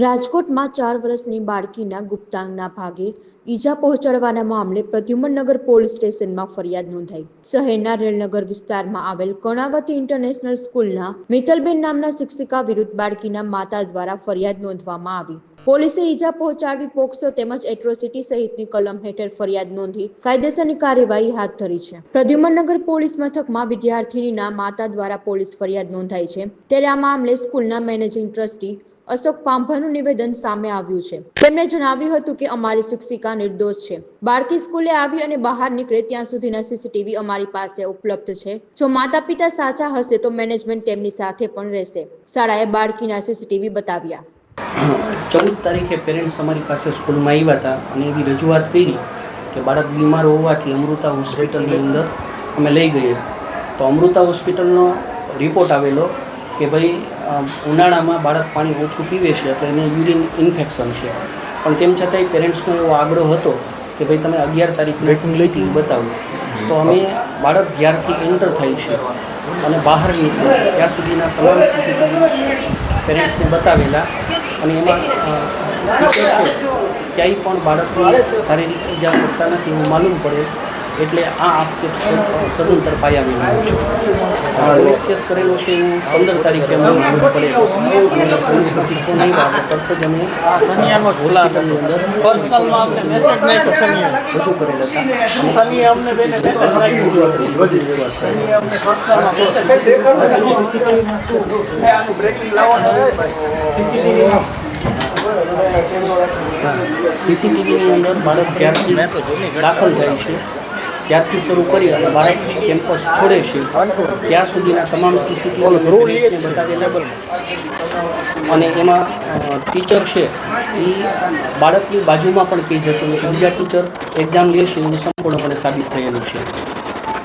રાજકોટમાં ચાર વર્ષની બાળકીના ગુપ્તાંગના ભાગે ઈજા પહોંચાડવાના મામલે પ્રદ્યુમનનગર પોલીસ સ્ટેશનમાં ફરિયાદ નોંધાઈ. શહેરના રેલનગર વિસ્તારમાં આવેલ કર્ણાવતી ઇન્ટરનેશનલ સ્કૂલના મિતલબેન નામના શિક્ષિકા વિરુદ્ધ બાળકીના માતા દ્વારા ફરિયાદ નોંધવામાં આવી. પોલીસે ઈજા પહોંચાડવી પોક્સો તેમજ એટ્રોસિટી સહિતની કલમ હેઠળ ફરિયાદ નોંધી કાયદેસરની કાર્યવાહી હાથ ધરી છે. પ્રદ્યુમનનગર પોલીસ મથકમાં વિદ્યાર્થીનીના માતા દ્વારા પોલીસ ફરિયાદ નોંધાઈ છે. ત્યારે આ મામલે સ્કૂલના મેનેજિંગ ટ્રસ્ટી અશોક પાંભાનું નિવેદન સામે આવ્યું છે. તેમણે જણાવ્યું હતું કે અમારી શિક્ષિકા નિર્દોષ છે. બાળકી સ્કૂલે આવી અને બહાર નીકળે ત્યાં સુધીના સીસીટીવી અમારી પાસે ઉપલબ્ધ છે. જો માતા પિતા સાચા હશે તો મેનેજમેન્ટ તેમની સાથે પણ રહેશે. શાળાએ બાળકીના સીસીટીવી બતાવ્યા. ચૌદ તારીખે પેરેન્ટ્સ અમારી પાસે સ્કૂલમાં આવ્યા હતા અને એવી રજૂઆત કરી કે બાળક બીમાર હોવાથી અમૃતા હોસ્પિટલની અંદર અમે લઈ ગઈએ તો અમૃતા હોસ્પિટલનો રિપોર્ટ આવેલો કે ભાઈ ઉનાળામાં બાળક પાણી ઓછું પીવે છે એટલે એને યુરિન ઇન્ફેક્શન છે. પણ તેમ છતાંય પેરેન્ટ્સનો એવો આગ્રહ હતો કે ભાઈ તમે અગિયાર તારીખની સીસીટીવી બતાવો. તો અમે બાળક જ્યારથી એન્ટર થાય છે અને બહાર નીકળે છે ત્યાં સુધીના તમામ સીસીટીવી પેરેન્ટ્સને બતાવેલા. અને એમાં ક્યાંય પણ બાળકને શારીરિક ઈજા કરતા નથી એવું માલુમ પડે એટલે આ આક્ષેપ સદંતર પાયા વિના છે. પોલીસ કેસ કરેલો છે એવું પંદર તારીખે અમે પડેલો અને પોલીસ પરથી નહીં આવ્યા તો તરત જ અમે અંદર રજૂ કરેલા હતા. સીસીટીવીની અંદર બાળક જ્યારથી દાખલ થાય છે? ત્યારથી શરૂ કરી અને બાળક કેમ્પસ છોડે છે. ત્યાં સુધીના તમામ સીસીટીવી બતાવેલા અને એમાં ટીચર છે. એ બાળકની બાજુમાં પણ કહી જતું બીજા ટીચર એક્ઝામ લે છે એવું સંપૂર્ણપણે સાબિત થયેલું છે.